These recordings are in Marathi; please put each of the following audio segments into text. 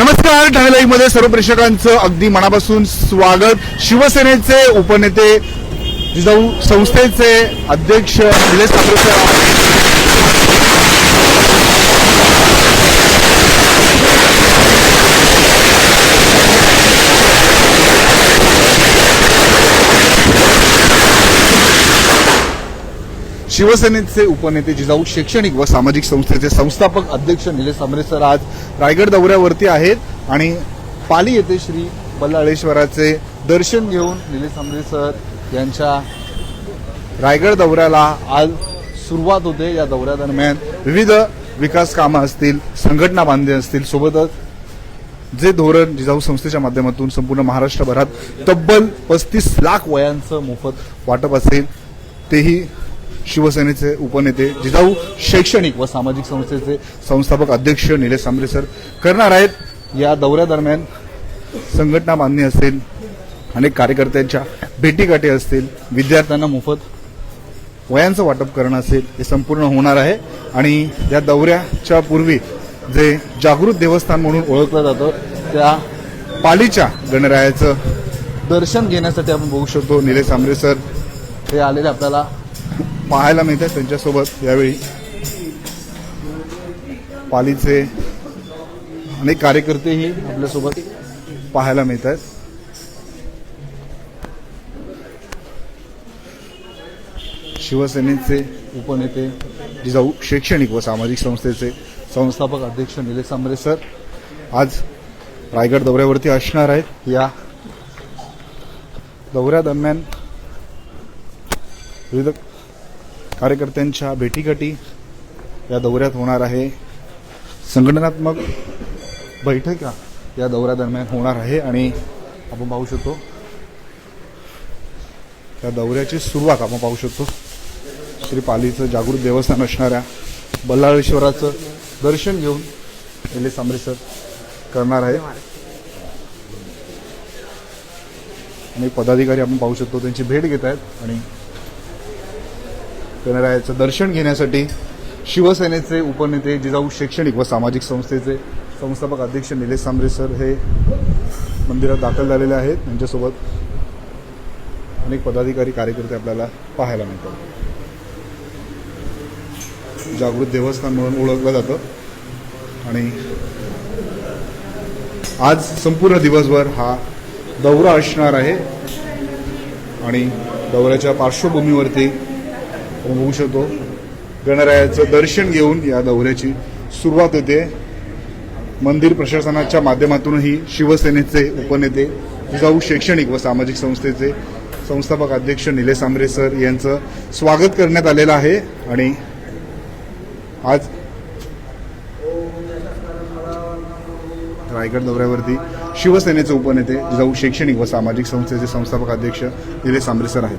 नमस्कार ठाणे लाईव्हमध्ये सर्व प्रेक्षकांचं अगदी मनापासून स्वागत. शिवसेनेचे उपनेते जिजाऊ संस्थेचे अध्यक्ष निलेश ठाकरे शिवसेनेचे उपनेते जिजाऊ शैक्षणिक व सामाजिक संस्थेचे संस्थापक अध्यक्ष निलेश आंबरे सर आज रायगड दौऱ्यावरती आहेत आणि पाली येथे श्री बल्लाळेश्वराचे दर्शन घेऊन निलेश आंबरे सर यांच्या रायगड दौऱ्याला आज सुरुवात होते. या दौऱ्यादरम्यान विविध विकास कामं असतील संघटना बांधले असतील. सोबतच जे धोरण जिजाऊ संस्थेच्या माध्यमातून संपूर्ण महाराष्ट्रभरात तब्बल पस्तीस लाख वयांचं मोफत वाटप असेल तेही शिवसेनेचे उपनेते जिजाऊ शैक्षणिक व सामाजिक संस्थेचे संस्थापक अध्यक्ष निलेश सांबरे सर करणार आहेत. या दौऱ्यादरम्यान संघटना बांधणी असेल अनेक कार्यकर्त्यांच्या भेटीगाठी असतील विद्यार्थ्यांना मोफत वयांचं वाटप करणं असेल हे संपूर्ण होणार आहे. आणि या दौऱ्याच्या पूर्वी जे जागृत देवस्थान म्हणून ओळखलं जातं त्या पालीच्या गणरायाचं दर्शन घेण्यासाठी आपण बघू शकतो. निलेश आंबरे सर हे आलेले आपल्याला पाहायला मिळत आहेत त्यांच्यासोबत यावेळी. पालीचे अनेक कार्यकर्तेही आपल्यासोबत पाहायला मिळत आहेत शिवसेनेचे उपनेते जिजाऊ शैक्षणिक व सामाजिक संस्थेचे संस्थापक अध्यक्ष निलेश आंबरे सर आज रायगड दौऱ्यावरती असणार आहेत. या दौऱ्यादरम्यान विविध कार्यकर्त्यांच्या भेटीगाठी या दौऱ्यात होणार आहे. संघटनात्मक बैठका या दौऱ्यादरम्यान होणार आहे आणि आपण पाहू शकतो. त्या दौऱ्याची सुरुवात आपण पाहू शकतो. श्री पालीचं जागृत देवस्थान असणाऱ्या बल्लाळेश्वराचं दर्शन घेऊन निलेश आंबरेसर करणार आहे आणि पदाधिकारी आपण पाहू शकतो त्यांची भेट घेत आहेत आणि गणरायाचं दर्शन घेण्यासाठी शिवसेनेचे उपनेते जिजाऊ शैक्षणिक व सामाजिक संस्थेचे संस्थापक अध्यक्ष निलेश सांबरे सर हे मंदिरात दाखल झालेले आहेत. त्यांच्यासोबत अनेक पदाधिकारी कार्यकर्ते आपल्याला पाहायला मिळतात. जागृत देवस्थान म्हणून ओळखलं जातं. आणि आज संपूर्ण दिवसभर हा दौरा असणार आहे. आणि दौऱ्याच्या पार्श्वभूमीवरती आपण बघू शकतो. गणरायाचं दर्शन घेऊन या दौऱ्याची सुरुवात होते. मंदिर प्रशासनाच्या माध्यमातूनही शिवसेनेचे उपनेते जिजाऊ शैक्षणिक व सामाजिक संस्थेचे संस्थापक अध्यक्ष निलेश आंबरे सर यांचं स्वागत करण्यात आलेलं आहे आणि आज रायगड दौऱ्यावरती शिवसेनेचे उपनेते जिजाऊ शैक्षणिक व सामाजिक संस्थेचे संस्थापक अध्यक्ष निलेश आंबरे सर आहेत.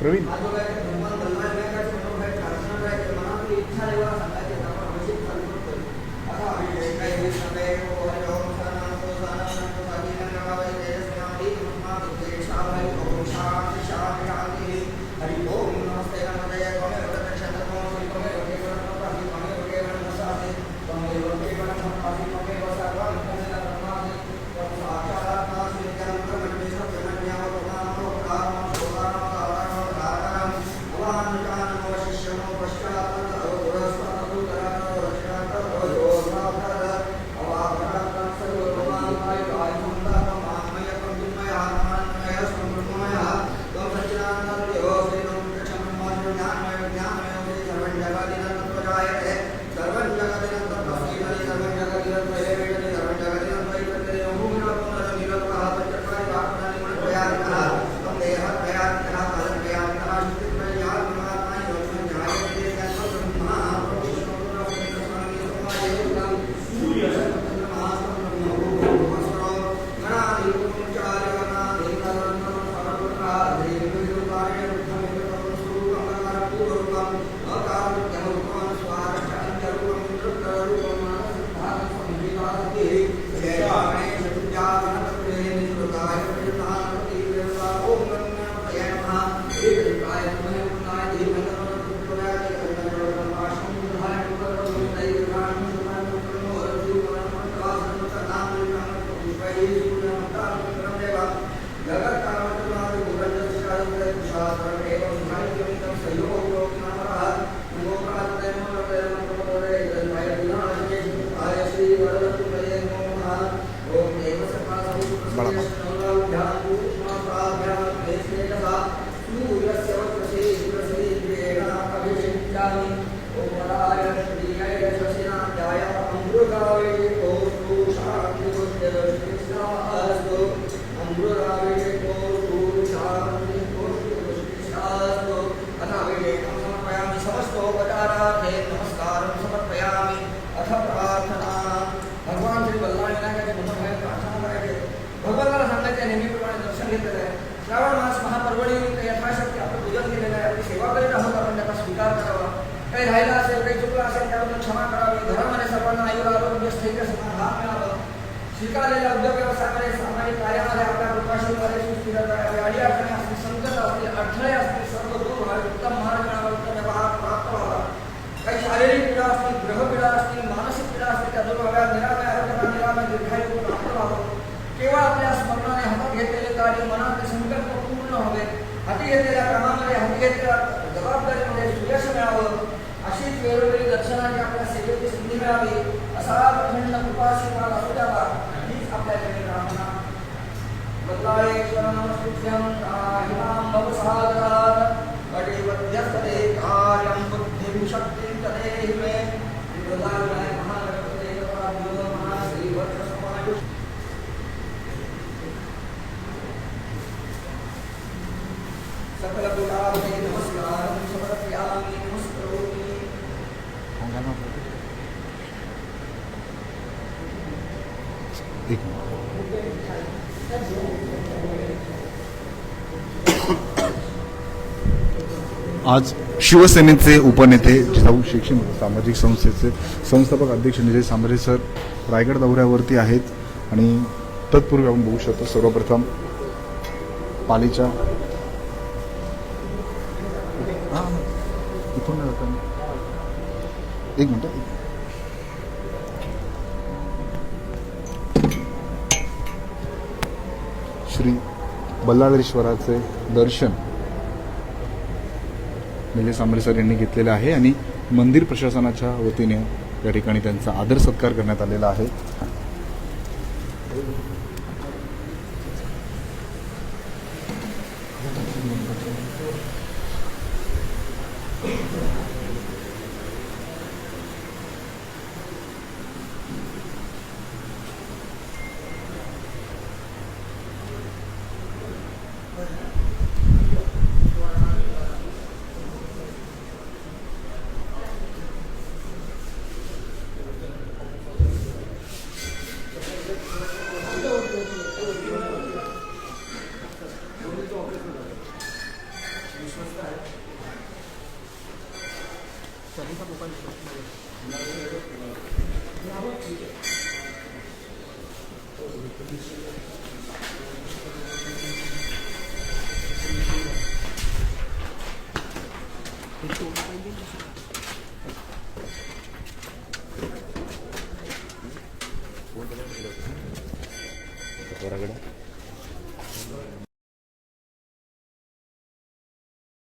Provino. नमस्कारं काही राहिलं असेल काही चुकलं असेल त्याबद्दल क्षमा करावी। घरामध्ये सर्वांना आयुर आरोग्य स्थैर्य लाभ मिळावं स्वीकारलेल्या उद्योग व्यवसायामध्ये सामाजिक कार्यामध्ये आपल्या कृपाशीलमध्ये सुस्थिरता यावी अडी अडचणी असतील संकट असतील अडथळे असतील सर्व दूर व्हावे उत्तम मार्ग मिळावा उत्तम व्यवहार प्राप्त व्हावा काही शारीरिक पीडा असतील ग्रहपीडा असतील मानसिक पीडा असतील त्या दूर व्हाव्या निरामय आरोग्य निरामय, दीर्घायू प्राप्त व्हावं केवळ आपल्या स्मरणाने हातात घेतलेले कार्य मनातले संकल्प पूर्ण व्हावे हाती घेतलेल्या कामामध्ये हाती घेतलेल्या जबाबदारीमध्ये सुयश मिळावं अशीच वेळोवेळी दर्शनाची आपल्या सेवेची संधी मिळावी, असा प्रचंड कृपाशीर्वाद असू द्यावा हीच आपल्याकडे प्रार्थना. बदलाळेश्वरनमस्तुभ्यं राहिमां भवसागरात् कटिबध्यस्तते कार्यं बुद्धिं शक्तिं तदेहि मे श्रीबदलाविनायक महागणपते गणाधिपो नमः श्रीवत्ससमायुः सकलगुणावते नमस्कारं समर्पयामि एक आज शिवसेनेचे उपनेते जिजाऊ शैक्षणिक सामाजिक संस्थेचे संस्थापक अध्यक्ष निजय सांबरे सर रायगड दौऱ्यावरती आहेत आणि तत्पूर्वी आपण बघू शकतो सर्वप्रथम पालीच्या एक मिनटं. बल्लाळेश्वराचे दर्शन म्हणजे निलेश आंबरे यांनी घेतलेलं आहे आणि मंदिर प्रशासनाच्या वतीने या ठिकाणी त्यांचा आदर सत्कार करण्यात आलेला आहे.